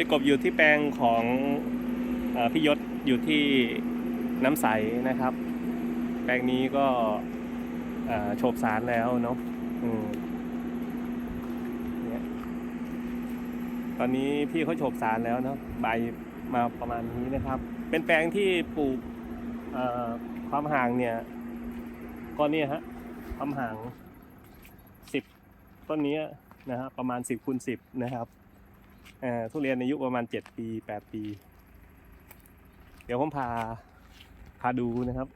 พี่กบอยู่ที่แปลงของอพี่ยศอยู่ที่น้ำใสนะครับ แปลงนี้ก็โฉบสารแล้วเนาะตอนนี้พี่เขาโฉบสารแล้วเนาะใบมาประมาณนี้นะครับ เป็นแปลงที่ปลูกความห่างเนี่ยก็เนี่ยฮะความห่างสิบต้นนี้นะฮะประมาณสิบคูณสิบนะครับ ทุเรียนอายุประมาณเจ็ดปีแปดปี เดี๋ยวผมพาพาดูนะครับ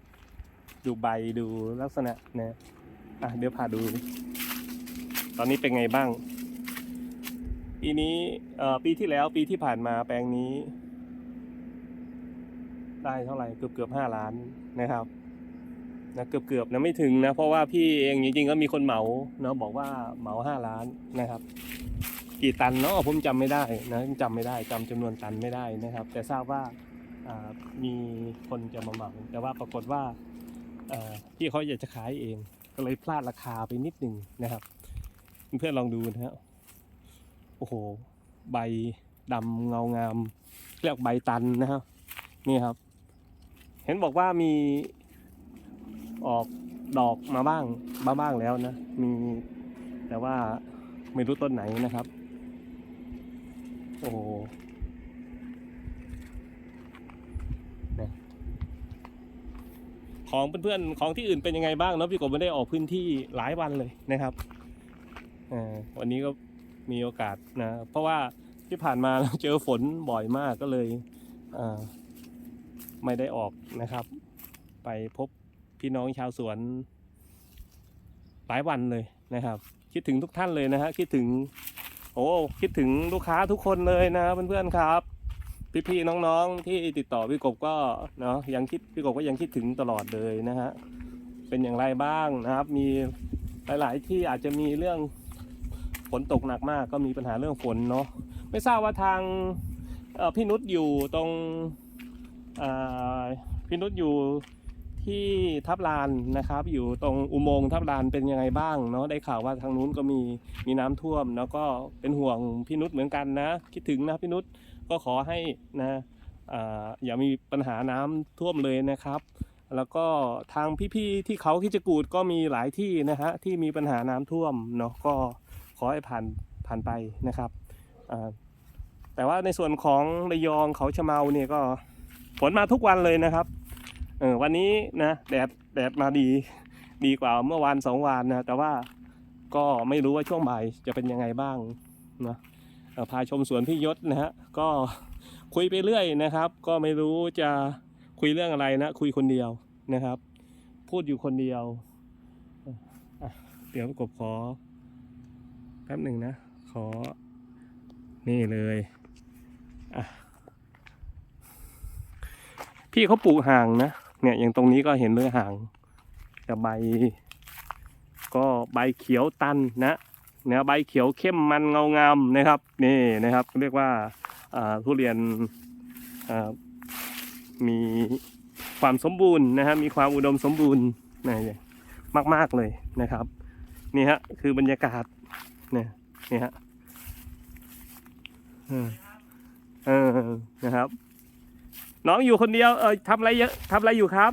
ดูใบดูลักษณะนะอะเดี๋ยวพาดู ตอนนี้เป็นไงบ้าง ปีนี้ปีที่แล้วปีที่ผ่านมาแปลงนี้ ได้เท่าไหร่เกือบเกือบห้าล้านนะครับนะเกือบเกือบนะไม่ถึงนะ เพราะว่าพี่เองจริงๆก็มีคนเหมาเนาะบอกว่าเหมาห้าล้านนะครับ กี่ตันเนาะผมจำไม่ได้นะจำไม่ได้จำจำนวนตันไม่ได้นะครับ แต่ทราบว่ามีคนจะมาเหมาแต่ว่าปรากฏว่าพี่เขาอยากจะขายเอง ก็เลยพลาดราคาไปนิดหนึ่งนะครับ เพื่อนลองดูนะฮะโอ้โห ใบดำเงางามเรียกใบตันนะครับนี่ครับ เห็นบอกว่ามีออกดอกมาบ้างมาบ้างแล้วนะ มีแต่ว่าไม่รู้ต้นไหนนะครับ โอ้ของเพื่อนๆของที่อื่นเป็นยังไงบ้างเนาะพี่กบไม่ได้ออกพื้นที่หลายวันเลยนะครับวันนี้ก็มีโอกาสนะ เพราะว่าที่ผ่านมาเราเจอฝนบ่อยมากก็เลยไม่ได้ออกนะครับ ไปพบพี่น้องชาวสวนหลายวันเลยนะครับ คิดถึงทุกท่านเลยนะฮะคิดถึง โอ้คิดถึงลูกค้าทุกคนเลยนะเพื่อนๆครับ พี่ๆน้องๆที่ติดต่อพี่กบก็เนาะยังคิดพี่กบก็ยังคิดถึงตลอดเลยนะฮะเป็นอย่างไรบ้างนะครับ มีหลายๆที่อาจจะมีเรื่องฝนตกหนักมากก็มีปัญหาเรื่องฝนเนาะไม่ทราบว่าทางพี่นุชอยู่ตรงพี่นุชอยู่ ที่ทับลานนะครับ อยู่ตรงอุโมงค์ทับลานเป็นยังไงบ้างเนาะได้ข่าวว่าทางนู้นก็มีมีน้ำท่วม แล้วก็เป็นห่วงพี่นุชเหมือนกันนะ คิดถึงนะพี่นุชก็ขอให้นะอ่าอย่ามีปัญหาน้ำท่วมเลยนะครับ แล้วก็ทางพี่ๆที่เขาคิจกูดก็มีหลายที่นะฮะที่มีปัญหาน้ำท่วมเนาะก็ขอให้ผ่านผ่านไปนะครับแต่ว่าในส่วนของระยองเขาชะเมาเนี่ยก็ฝนมาทุกวันเลยนะครับ เออวันนี้นะแดดแดดมาดีดีกว่าเมื่อวานสองวันนะแต่ว่าก็ไม่รู้ว่าช่วงบ่ายจะเป็นยังไงบ้างนะพาชมสวนพี่ยศนะฮะก็คุยไปเรื่อยนะครับ ก็ไม่รู้จะคุยเรื่องอะไรนะ คุยคนเดียวนะครับ พูดอยู่คนเดียวเดี๋ยวกบขอแป๊บหนึ่งนะ ขอนี่เลยอะพี่เขาปลูกห่างนะ เนี่ยอย่างตรงนี้ก็เห็นเลยห่างแต่ใบ ก็ใบเขียวตันนะเนี่ยใบเขียวเข้มมันเงางามนะครับนี่นะครับเรียกว่าทุเรียนมีความสมบูรณ์นะครับมีความอุดมสมบูรณ์นะมาก ๆ เลยนะครับนี่ฮะคือบรรยากาศเนี่ยนี่ฮะเออเออนะครับ น้องอยู่คนเดียวเออทำอะไรเยอะทำอะไรอยู่ครับ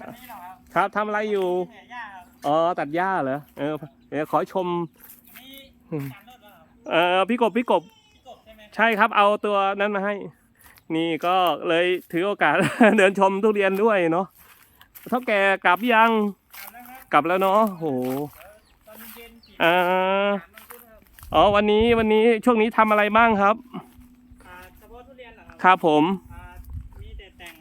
อันนี้เหรอครับครับทำอะไรอยู่เหนื่อยยากครับอ๋อตัดหญ้าเหรอเออเดี๋ยวขอชม อันนี้อืมการรถเหรอครับเออพี่กบพี่กบ พี่กบใช่ไหมใช่ครับเอาตัวนั้นมาให้ นี่ก็เลยถือโอกาส เดินชมทุเรียนด้วยเนาะเท่าแก่กลับยังทำแล้วครับกลับแล้วเนาะโหเดี๋ยวตอนเย็นๆกี่เอ่อสามวันพุธครับอ๋อวันนี้วันนี้ช่วงนี้ทำอะไรบ้างครับ ครับครับผม อ่ามีแต่แต่ง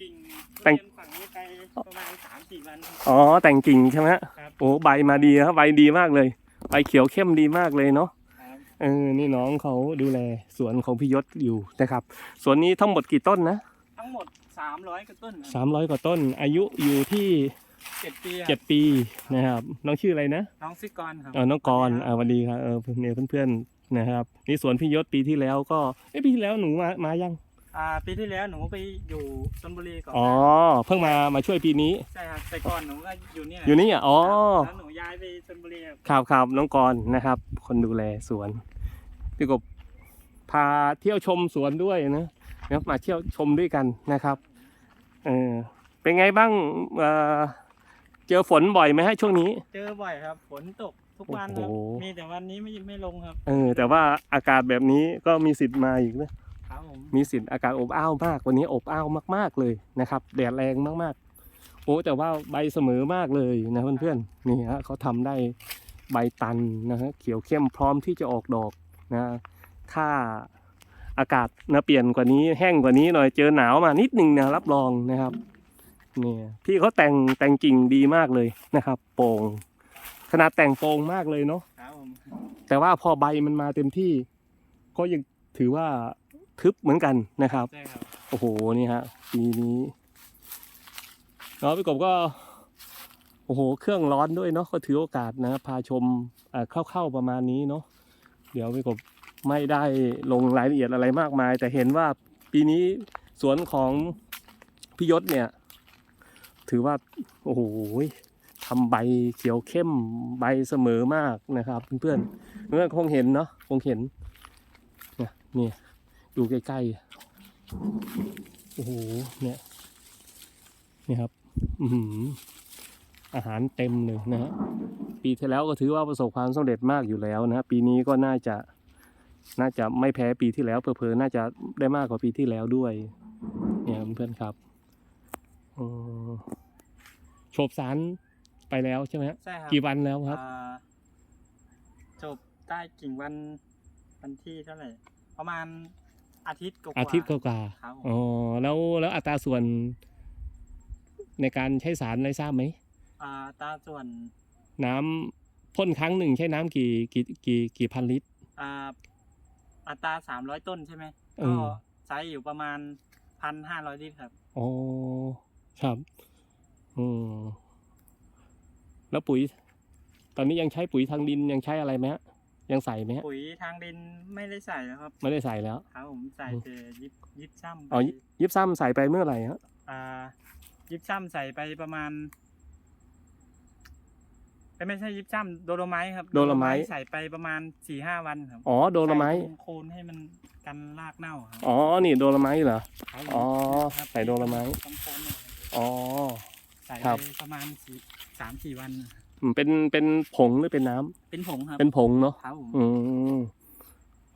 กิ่งทุแต่ง เรียนฝั่งนี้ไปประมาณสามสี่วันครับอ๋อแต่งกิ่งใช่ไหมฮะครับโอ้ใบมาดีครับใบดีมากเลย ใบเขียวเข้มดีมากเลยเนาะครับเออนี่น้องเขาดูแลสวนของพี่ยศอยู่นะครับสวนนี้ทั้งหมดกี่ต้นนะทั้งหมดสามร้อยกว่าต้นสามร้อยกว่าต้น อายุอยู่ที่ เจ็ดปีครับเจ็ดปีนะครับ น้องชื่ออะไรนะ น้องซิกรครับ เออน้องกรณ์อ่าสวัสดีครับเออเนี่ยเพื่อนๆ นะครับนี่สวนพี่ยศปีที่แล้วก็เอ้ยปีที่แล้วหนูมามายังอ่าปีที่แล้วหนูไปอยู่ชลบุรีก่อนอ๋อเพิ่งมามาช่วยปีนี้ใช่ครับแต่ก่อนหนูก็อยู่เนี่ยอยู่นี่อะอ๋อแล้วหนูย้ายไปชลบุรีครับครับครับน้องกรณ์นะครับ คนดูแลสวนพี่กบพาเที่ยวชมสวนด้วยนะนะครับมาเที่ยวชมด้วยกันนะครับเออเป็นไงบ้างเอ่อเจอฝนบ่อยไหมฮะช่วงนี้ เจอบ่อยครับ ฝนตก ทุกวันครับ โอ้โห มีแต่วันนี้ไม่ไม่ลงครับ เออแต่ว่าอากาศแบบนี้ก็มีสิทธิ์มาอีกนะครับผม มีสิทธิ์อากาศอบอ้าวมาก วันนี้อบอ้าวมาก ๆเลยนะครับแดดแรงมากๆ โอ้แต่ว่าใบเสมอมากเลยนะเพื่อนๆนี่ฮะเขาทำได้ใบตันนะฮะเขียวเข้มพร้อมที่จะออกดอกนะถ้าอากาศนะเปลี่ยนกว่านี้แห้งกว่านี้หน่อยเจอหนาวมานิดนึงนะรับรองนะครับเนี่ยพี่เขาแต่งแต่งกิ่งดีมากเลยนะครับ โป่ง ขนาดแต่งโป่งมากเลยเนาะครับผมแต่ว่าพอใบมันมาเต็มที่ ก็ยังถือว่าทึบเหมือนกันนะครับ ใช่ครับ โอ้โหนี่ฮะปีนี้เนาะพี่กบก็โอ้โห เครื่องร้อนด้วยเนาะก็ถือโอกาสนะพาชมเอ่อคร่าวๆประมาณนี้เนาะเดี๋ยวพี่กบไม่ได้ลงรายละเอียดอะไรมากมาย แต่เห็นว่าปีนี้สวนของพี่ยศเนี่ย ถือว่า โอ้โห ทำใบเขียวเข้มใบเสมอมากนะครับเพื่อนๆเพื่อนคงเห็นเนาะคงเห็นเนี่ยนี่ยดูใกล้ๆโอ้โหเนี่ยนี่ครับอือหือาหารเต็มเลยนะฮะปีที่แล้วก็ถือว่าประสบความสำเร็จมากอยู่แล้วนะปีนี้ก็น่าจะน่าจะไม่แพ้ปีที่แล้วเผลอๆน่าจะได้มากกว่าปีที่แล้วด้วย เนี่ยเพื่อนๆครับอืมโฉบสาร ไปแล้วใช่ไหมฮะใช่ครับกี่วันแล้วครับ อ่าจบใต้กิ่งวันวันที่เท่าไหร่ ประมาณอาทิตย์กว่าๆอาทิตย์กว่าครับผมๆอ๋อแล้วแล้วอัตราส่วนในการใช้สารอะไรทราบไหมอ่าตาส่วนน้ำพ่นครั้งหนึ่งใช้น้ำกี่กี่กี่กี่พันลิตร อ่าอัตราสามร้อยต้นใช่ไหมเอก็อ ใช้อยู่ประมาณพันห้าร้อยลิตรครับ อ๋อครับอืม แล้วปุ๋ย ตอนนี้ยังใช้ปุ๋ยทางดินยังใช้อะไรไหมฮะยังใส่ไหมฮะปุ๋ยทางดินไม่ได้ใส่แล้วครับไม่ได้ใส่แล้ว ครับผมใส่แต่ยิบยิบซ้ำไปอ๋อยิยิบซ้ำใส่ไปเมื่อไหร่ฮะอ่า ยิบซ้ำใส่ไปประมาณเอ้ยไม่ใช่ยิบซ้ำโดโลไมต์ครับโดโลไมต์ใส่ไปประมาณสี่ห้าวันครับอ๋อโดโลไมต์ใส่โคนให้มันกันรากเน่าครับอ๋อนี่โดโลไมต์เหรอครับอ๋อครับใส่โดโลไมต์ต้องโคนเนี่ยครับอ๋อใส่ครัไปบประมาณสี่ สามสี่วันนะครับอืมเป็นเป็นผงหรือเป็นน้ำเป็นผงครับเป็นผงเนาะ ครับผมอืม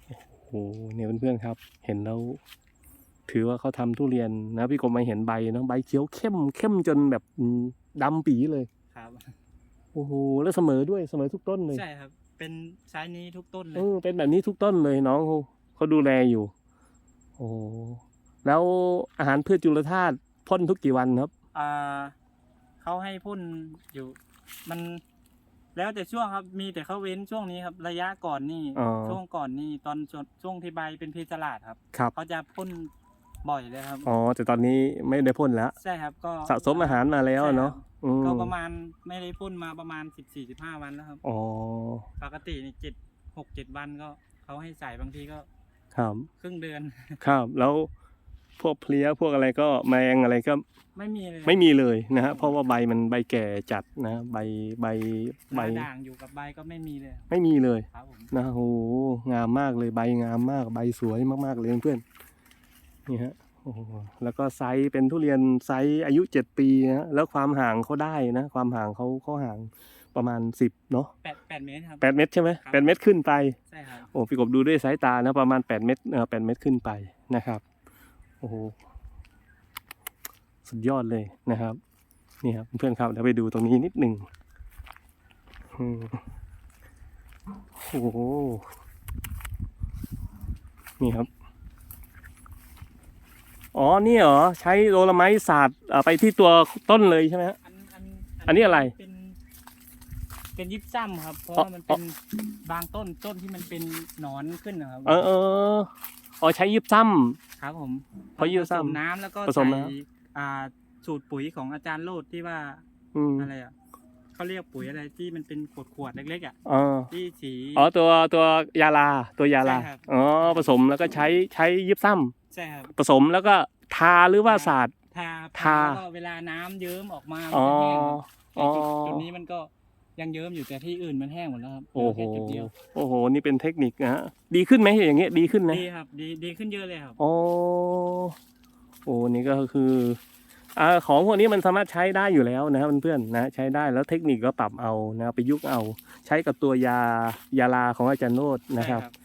โอ้โหเนี่ยเพื่อนๆครับ เห็นแล้ว ถือว่าเขาทำทุเรียนนะพี่กบมาเห็นใบเนาะใบเขียวเข้มเข้มจนแบบอืมดำปีเลย ครับ โอ้โหแล้วเสมอด้วยเสมอทุกต้นเลยใช่ครับ เป็นไซส์นี้ทุกต้นเลเอย อเป็นแบบนี้ทุกต้นเลยน้องเขาเขาดูแลอยู่ โอ้โหแล้วอาหารพืชจุลธาตุพ่นทุกกี่วันครับ อ่า เขาให้พ่นอยู่ มันแล้วแต่ช่วงครับ มีแต่เขาเว้นช่วงนี้ครับ ระยะก่อนนี่อ๋อ ช่วงก่อนนี่ตอนช่วงช่วงที่ใบเป็นเพชรลาดครับครับ เขาจะพ่นบ่อยเลยครับ อ๋อ แต่ตอนนี้ไม่ได้พ่นแล้ว ใช่ครับก็สะสมอาหารมาแล้วอะเนาะอืมก็ประมาณไม่ได้พ่นมาประมาณสิบสี่สิบห้าวันแล้วครับ อ๋อ ปกตินี่เจ็ดหกเจ็ดวันก็เขาให้ใส่บางทีก็ครับ ครึ่งเดือน ครับ แล้ว พวกเพลี้ยพวกอะไรก็แมงอะไรก็ไม่มีเลยไม่มีเลยนะฮะเพราะว่าใบมันใบแก่จัดนะใบใบใบหน้าด่างอยู่กับใบก็ไม่มีเลยไม่มีเลยครับผมนะโอ้โหงามมากเลยใบงามมากใบสวยมากๆเลยเพื่อนๆนี่ฮะโอ้โหแล้วก็ไซส์เป็นทุเรียนไซส์อายุเจ็ดปีนะแล้วความห่างเขาได้นะ ความห่างเขาเขาห่างประมาณสิบเนาะแปดแปดเมตรครับแปดเมตรใช่ไหมครับแปดเมตรขึ้นไปใช่ครับโอ้พี่กบดูด้วยสายตานะประมาณแปดเมตรเออแปดเมตรขึ้นไปนะครับ โอ้โหสุดยอดเลยนะครับนี่ครับเพื่อนๆครับเดี๋ยวไปดูตรงนี้นิดหนึ่งอืมโอ้โหนี่ครับ อ๋อ นี่เหรอ ใช้โดลไม้สาดเอ่อไปที่ตัวต้นเลยใช่ไหมฮะ อันอันอันนี้อะไร เป็น เป็นยิบซ้ำครับ เพราะอ๋อว่ามันเป็นบางต้นต้นที่มันเป็นหนอนขึ้นนะครับ เออเออ อ๋อใช้ยิบซ้ ครับผมเพราะยิบซ้ำผสมน้ำแล้วก็ผสมใส่น้อ่าสูตรปุ๋ยของอาจารย์โลดที่ว่าำอืมอะไรอะเขาเรียกปุ๋ยอะไรที่มันเป็นขวดขวดๆเล็กๆอะอ๋อ ที่สี อ๋อตัวตัวยาลาตัวยาลาใช่ครับ อ๋อผสมแล้วก็ใช้ใช้ยิบซ้ใช่ครับำผสมแล้วก็ทาหรือว่าสาด ทาทา แล้วก็เวลาน้ำเยิ้มออกมาอ๋อมันจะแห้งครับอ๋อไอ้จุดจุดนี้มันก็ ยังเยิ้มอยู่แต่ที่อื่นมันแห้งหมดแล้วครับโอ้โห เหลืแค่จุดเดียวโอ้โห นี่เป็นเทคนิคนะฮะ ดีขึ้นไหมอย่างเงี้ย ดีขึ้นนะ ดีครับ ดีดีขึ้นเยอะเลยครับโอ้โอ้นี่ก็คืออ่าของพวกนี้มันสามารถใช้ได้อยู่แล้วนะครับเพื่อนๆนะ ใช้ได้แล้วเทคนิคก็ปรับเอานะไปยุกต์เอา ใช้กับตัวยายาลาของอาจารย์โนดนะครับใช่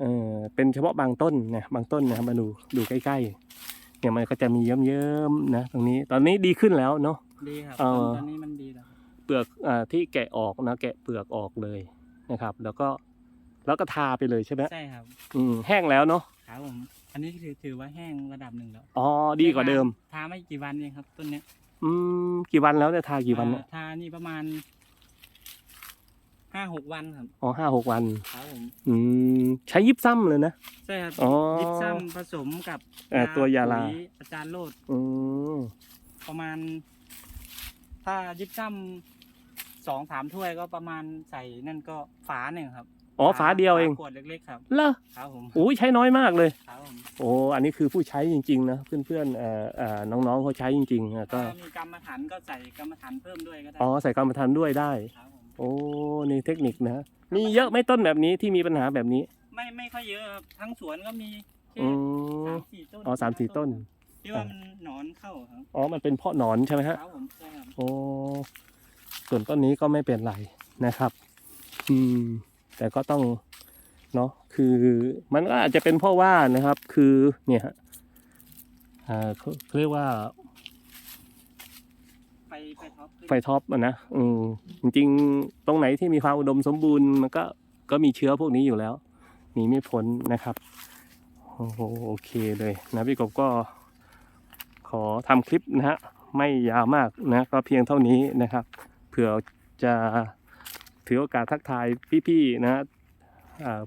เออเป็นเฉพาะบางต้นนะบางต้นนะครับมาดูดูใกล้ๆเนี่ยมันก็จะมีเยิ้มๆนะ ตรงนี้ตอนนี้ดีขึ้นแล้วเนาะ ดีครับเอ่อตอนนี้มันดีแล้วครับ เปลือกอ่าที่แกะออกนะแกะเปลือกออกเลยนะครับ แล้วก็แล้วก็ทาไปเลยใช่ไหมใช่ครับอืมแห้งแล้วเนาะครับผมอันนี้ถือถือว่าแห้งระดับหนึ่งแล้วอ๋อดีกว่าเดิม ทาไม่กี่วันเองครับต้นเนี้ยอืมกี่วันแล้วเนี่ยทากี่วันอ่าเนี่ยทานี่ประมาณห้าหกวันครับอ๋อห้าหกวันครับผมอืมใช้ยิบซ้ำเลยนะใช่ครับอ๋อยิบซ้ำผสมกับเอ่อตัวยาลาปุ๋อาจารย์โลดอืมประมาณ ถ้ายิบซ้ำสองสามถ้วยก็ประมาณใส่นั่นก็ฝาหนึ่งครับอ๋อฝาเดียวเองขวดเล็กๆครับเหรอครับผมโอ้ยใช้น้อยมากเลยครับผมโอ้อันนี้คือผู้ใช้จริงๆนะเพื่อนๆเอ่อเอ่อน้องๆเขาใช้จริงๆอะก็ถ้ามีกรรมฐานก็ใส่กรรมฐานเพิ่มด้วยก็ได้อ๋อใส่กรรมฐานด้วยได้ครับผมโอ้นี่เทคนิคนะมีเยอะไหม่ต้นแบบนี้ที่มีปัญหาแบบนี้ ไม่ไม่ค่อยเยอะครับทั้งสวนก็มีแค่อืมสามสี่ต้นอ๋อสามสี่ต้น ที่ว่ามันหนอนเข้าครับอ๋อ มันเป็นเพราะหนอนใช่ไหมฮะ ครับผมใช่ครับโอ้ ส่วนต้นนี้ก็ไม่เป็นไรนะครับ อืม แต่ก็ต้อง เนาะ คือมันก็อาจจะเป็นเพราะว่านะครับ คือเนี่ยฮะอ่าเขาเขาเรียกว่า ไฟไฟท็อปขึ้นไฟท็อปอะนะอืมจริงๆ ตรงไหนที่มีความอุดมสมบูรณ์มันก็ก็มีเชื้อพวกนี้อยู่แล้วหนีไม่พ้นนะครับ โอ้โหโอเคเลยนะพี่กบก็ ขอทำคลิปนะฮะไม่ยาวมากนะก็เพียงเท่านี้นะครับเผื่อจะถือโอกาสทักทายพี่ๆนะฮะ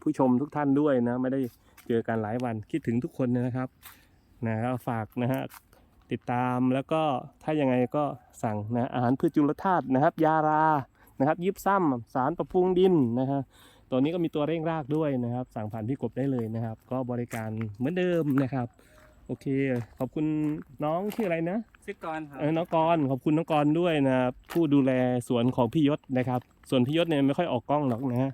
ผู้ชมทุกท่านด้วยนะไม่ได้เจอกันหลายวันคิดถึงทุกคนนะครับนะฝากนะฮะติดตามแล้วก็ถ้ายังไงก็สั่งนะอาหารพืชจุลธาตุนะครับ ยารานะครับยิบซ้ำสารปรับปรุงดินนะฮะตัวนี้ก็มีตัวเร่งรากด้วยนะครับ สั่งผ่านพี่กบได้เลยนะครับ ก็บริการเหมือนเดิมนะครับ โอเค ขอบคุณน้องชื่ออะไรนะซึกก่อนครับเออน้องกรณ์ขอบคุณน้องกรณ์ด้วยนะครับผู้ดูแลสวนของพี่ยศนะครับ ส่วนพี่ยศเนี่ยไม่ค่อยออกกล้องหรอกนะฮะ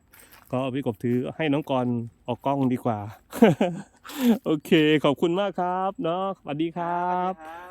ก็เอาพี่กบถือให้น้องกรณ์ออกกล้องดีกว่า โอเค ขอบคุณมากครับ เนาะสวัสดีครับ สวัสดีครับ